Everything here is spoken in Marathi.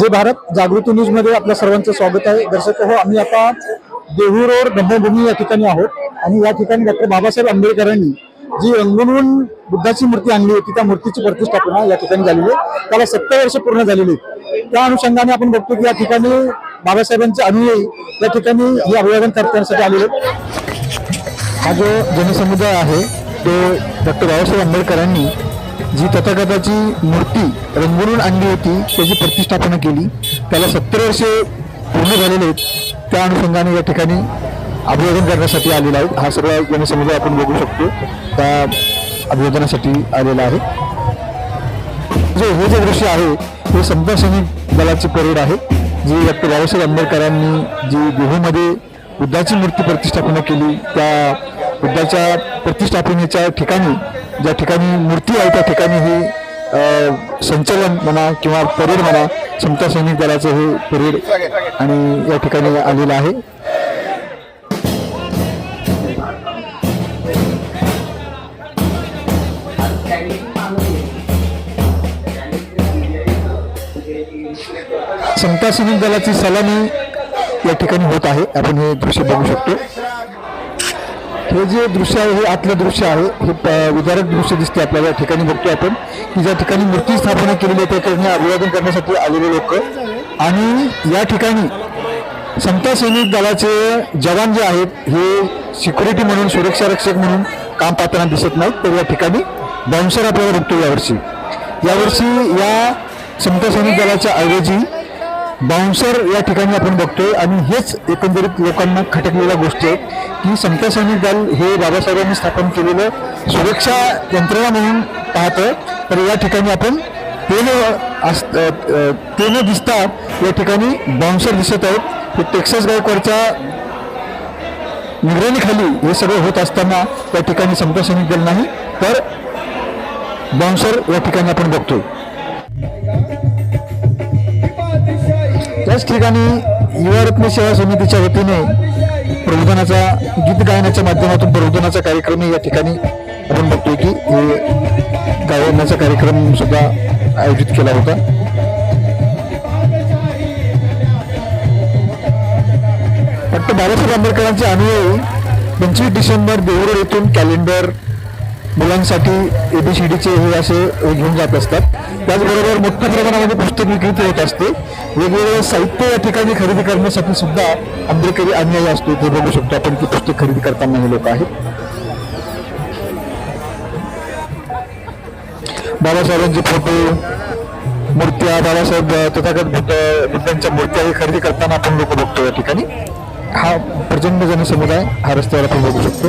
जे भारत. जागृती न्यूजमध्ये आपल्या सर्वांचं स्वागत आहे. दर्शक हो आम्ही आता देहू रोड ब्रह्मभूमी या ठिकाणी आहोत. आणि या ठिकाणी डॉक्टर बाबासाहेब आंबेडकरांनी जी रंगवून बुद्धाची मूर्ती आणली होती त्या मूर्तीची प्रतिष्ठापना या ठिकाणी झालेली आहे. त्याला सत्तर वर्ष पूर्ण झालेली त्या अनुषंगाने आपण बघतो की या ठिकाणी बाबासाहेबांचे अनुयायी या ठिकाणी हे अभिवादन करण्यासाठी आलेले आहेत. हा जो जनसमुदाय आहे तो डॉक्टर बाबासाहेब आंबेडकरांनी जी तथागताची मूर्ती रंगवून आणली होती त्याची प्रतिष्ठापना केली. त्याला सत्तर वर्षे पूर्ण झालेले आहेत. त्या अनुषंगाने या ठिकाणी अभिवादन करण्यासाठी आलेला आहे. हा सगळा जनसमुदाय आपण बघू शकतो. त्या अभिवादनासाठी आलेला आहे. जे हे जे दृश्य आहे हे संत सैनिक दलाची परेड आहे. जी डॉक्टर बाबासाहेब आंबेडकरांनी जी गुहेमध्ये बुद्धाची मूर्ती प्रतिष्ठापना केली त्या बुद्धाच्या प्रतिष्ठापनेच्या ठिकाणी ज्या ठिकाणी मूर्ती आहे त्या ठिकाणी ही संचलन म्हणा किंवा परेड म्हणा समता सैनिक दलाचं हे परेड आणि या ठिकाणी आलेलं आहे. समता सैनिक दलाची सलामी या ठिकाणी होत आहे. आपण हे दृश्य बघू शकतो. हे जे दृश्य आहे हे आतलं दृश्य आहे हे प- विदारक दृश्य दिसते आपल्याला. या ठिकाणी बघतो आपण की ज्या ठिकाणी मूर्ती स्थापना केलेली आहे त्या ठिकाणी अभिवादन करण्यासाठी आलेले लोक. आणि या ठिकाणी समता सैनिक दलाचे जवान जे आहेत हे सिक्युरिटी म्हणून सुरक्षा रक्षक म्हणून काम पाहताना दिसत नाहीत. तर या ठिकाणी बाउन्सर आपल्याला बघतो यावर्षी. यावर्षी या समता सैनिक दलाच्या ऐवजी बाउन्सर या ठिकाणी आपण बघतोय आणि हेच एकंदरीत लोकांना खटकलेल्या गोष्ट आहे की समता सैनिक दल हे बाबासाहेबांनी स्थापन केलेलं सुरक्षा यंत्रणा म्हणून पाहतं तर या ठिकाणी आपण ते न अस- ते न दिसता या ठिकाणी बाउन्सर दिसत आहेत. हे टेक्सास गायकवाडच्या निगराणीखाली हे सगळं होत असताना त्या ठिकाणी समता सैनिक दल नाही तर बाउन्सर या ठिकाणी आपण बघतोय. याच ठिकाणी युवा रत्न सेवा समितीच्या वतीने प्रबोधनाचा गीत गायनाच्या माध्यमातून प्रबोधनाचा कार्यक्रम या ठिकाणी आपण बघतोय की हे गायनाचा कार्यक्रम सुद्धा आयोजित केला होता. डॉक्टर बाबासाहेब आंबेडकरांचे अनुयायी पंचवीस डिसेंबर देऊरोड येथून कॅलेंडर मुलांसाठी एबीसीडीचे हे असे घेऊन जात असतात. त्याचबरोबर मोठ्या प्रमाणामध्ये पुस्तक विक्री होत असते. वेगवेगळे साहित्य या ठिकाणी खरेदी करण्यासाठी सुद्धा आंबेडकरी अन्याय असतो. ते बघू शकतो आपण की पुस्तक खरेदी करताना हे लोक आहेत. बाबासाहेबांचे फोटो मूर्त्या बाबासाहेब तथागत बुद्ध बुद्धांच्या मूर्त्या हे खरेदी करताना आपण लोक बघतो या ठिकाणी. हा प्रचंड जनसमुदाय हा रस्त्यावर आपण बघू शकतो.